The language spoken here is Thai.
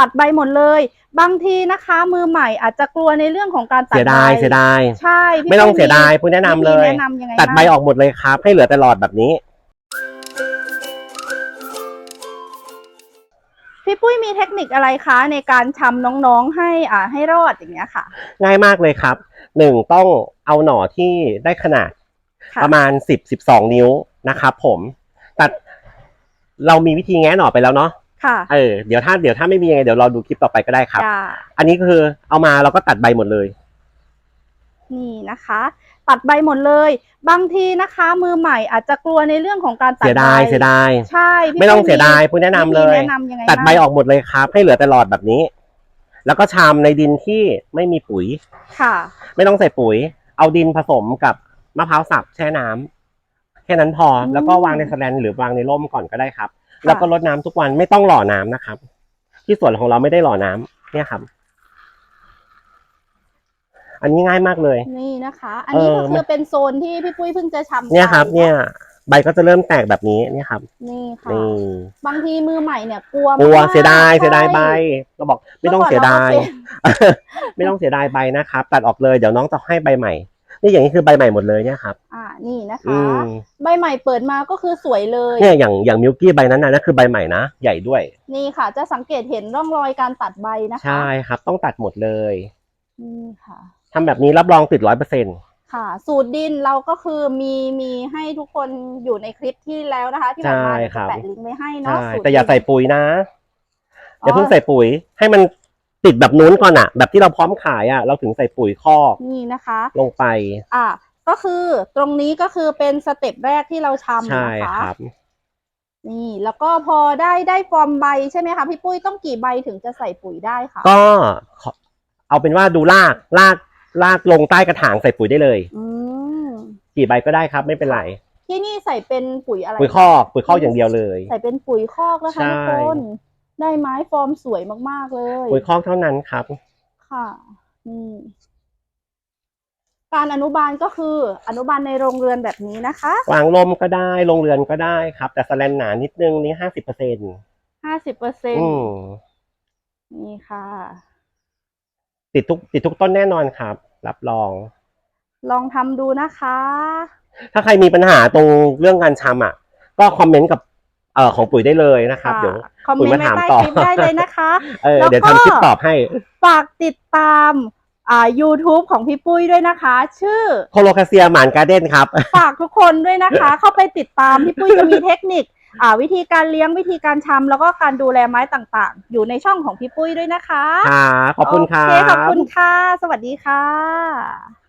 ตัดใบหมดเลย บางทีนะคะ มือใหม่อาจจะกลัวในเรื่องของการตัดเสียใบดายเสียดายใช่พี่ไม่ต้องปุ้เสียดายปุ้ยแนะนำเลยวิธีแนะนำยังไงตัดใบบ้าง ออกหมดเลยครับ ให้เหลือแต่หลอดแบบนี้ พี่ปุ้ยมีเทคนิคอะไรคะ ในการทำน้องๆให้อ่าให้รอดอย่างเงี้ยค่ะ ง่ายมากเลยครับหนึ่งต้องเอาหน่อที่ได้ขนาดค่ะ ประมาณสิบสิบสองนิ้วนะครับผม ตัดเรามีวิธีแงะหน่อไปแล้วเนาะ ค่ะเออเดี๋ยวถ้าเดี๋ยวถ้าไม่มียังไงเดี๋ยวเราดูคลิปต่อไปก็ได้ครับจ้าอันนี้คือเอามาเราก็ตัดใบหมดเลย นี่นะคะ ตัดใบหมดเลย บางทีนะคะ มือใหม่อาจจะกลัวในเรื่องของการตัดเสียใบดายเสียดายใช่พี่ไม่ต้องปุ้เสียดายปุ้ยแนะนำเลยวิธีแนะนำยังไงตัดใบางออกหมดเลยครับ ให้เหลือแต่หลอดแบบนี้ แล้วก็ชามในดินที่ไม่มีปุ๋ยค่ะ ไม่ต้องใส่ปุ๋ย เอาดินผสมกับมะพร้าวสับแช่น้ำแค่นั้นพออืมแล้วก็วางในสแลนหรือวางในร่มก่อนก็ได้ครับค่ะ แล้วก็รดน้ำทุกวันไม่ต้องหล่อน้ำนะครับ ที่สวนของเราไม่ได้หล่อน้ำเนี่ยครับ อันนี้ง่ายมากเลย นี่นะคะ อันนี้เออก็มัคือนเป็นโซนที่พี่ปุ้ยเพิ่งจะทำเนี่ยครับไปเนี่ยใบก็จะเริ่มแตกแบบนี้เนี่ยครับ นี่ค่ะนี่บางทีมือใหม่เนี่ยกลัวกลัวมากเสียดายใช่เสียดายใบเราบอกไม่ต้องเสียดายเมื่อก่อนเราก็เป็นไม่ต้องเสียดายใบนะครับ ตัดออกเลยเดี๋ยวน้องจะให้ใบใหม่ นี่อย่างนี้คือใบใหม่หมดเลยเนี่ยครับ อ่านี่นะอืคะ มใบใหม่เปิดมาก็คือสวยเลย เนี่ยอย่างอย่างมิลกี้ใบนั้นนะนั่นคือใบใหม่นะ ใหญ่ด้วย นี่ค่ะ จะสังเกตเห็นร่องรอยการตัดใบนะคะใช่ครับ ต้องตัดหมดเลยนี่ค่ะ ทำแบบนี้รับรองติดร้อยเปอร์เซ็นต์ค่ะ สูตรดินเราก็คือมีมีให้ทุกคนอยู่ในคลิปที่แล้วนะคะ ที่ผ่านมาเดี๋ยวจะแปะลิงก์ไว้ให้เนาะใช่สูตรแต่อย่าดินใส่ปุ๋ยนะอย่าเพิ่งอ๋อใส่ปุ๋ยให้มัน ติดแบบนู้นก่อนอะแบบที่เราพร้อมขายอะเราถึงใส่ปุ๋ยคอกนี่นะคะลงไป อ่าก็คือตรงนี้ก็คือเป็นสเต็ปแรกที่เราทำใช่นะคะครับ นี่ แล้วก็พอได้ได้ฟอร์มใบใช่ไหมคะพี่ปุ้ยต้องกี่ใบถึงจะใส่ปุ๋ยได้คะก็ขอเอาเป็นว่าดูรากรากรากลงใต้กระถางใส่ปุ๋ยได้เลยอืมกี่ใบก็ได้ครับ ไม่เป็นไรที่นี่ใส่เป็นปุ๋ยอะไรปุ๋ยคอกปุ๋ยคอกอย่างเดียวเลย ใส่เป็นปุ๋ยคอกนะคะใช่ทุกคน ได้ไม้ฟอร์มสวยมาก ๆ เลยปุ๋ยคอกเท่านั้นครับ ค่ะนี่การอนุบาลก็คืออนุบาลในโรงเรือนแบบนี้นะคะวางลมก็ได้ลงเรือนก็ได้ครับ แต่สแลนหนานิดนึงนี่ห้าสิบเปอร์เซ็นต์ห้าสิบเปอร์เซ็นอืต์มนี่ค่ะ ติดทุกติดทุกต้นแน่นอนครับ รับรอง ลองทำดูนะคะ ถ้าใครมีปัญหาตรงเรื่องการชำอะ ก็คอมเมนต์กับ เอ่อของปุ๋ยได้เลยนะครับเดี๋ยว คอมเมนต์ปุ๋ยไว้มาถามใต้ต่อคลิปได้เลยนะคะเออแล้วเดี๋ยวก็ทำคลิปตอบให้ ฝากติดตามอ่า YouTube ของพี่ปุ้ยด้วยนะคะ ชื่อโคโลคาเซียหมานการ์เด้นครับ ฝากทุกคนด้วยนะคะ เข้าไปติดตามพี่ปุ้ยจะมีเทคนิคอ่าวิธีการเลี้ยงวิธีการชำแล้วก็การดูแลไม้ต่างๆ อยู่ในช่องของพี่ปุ้ยด้วยนะคะค่ะขอบคุณครัโอเคขอบบคุณค่ะ สวัสดีค่ะ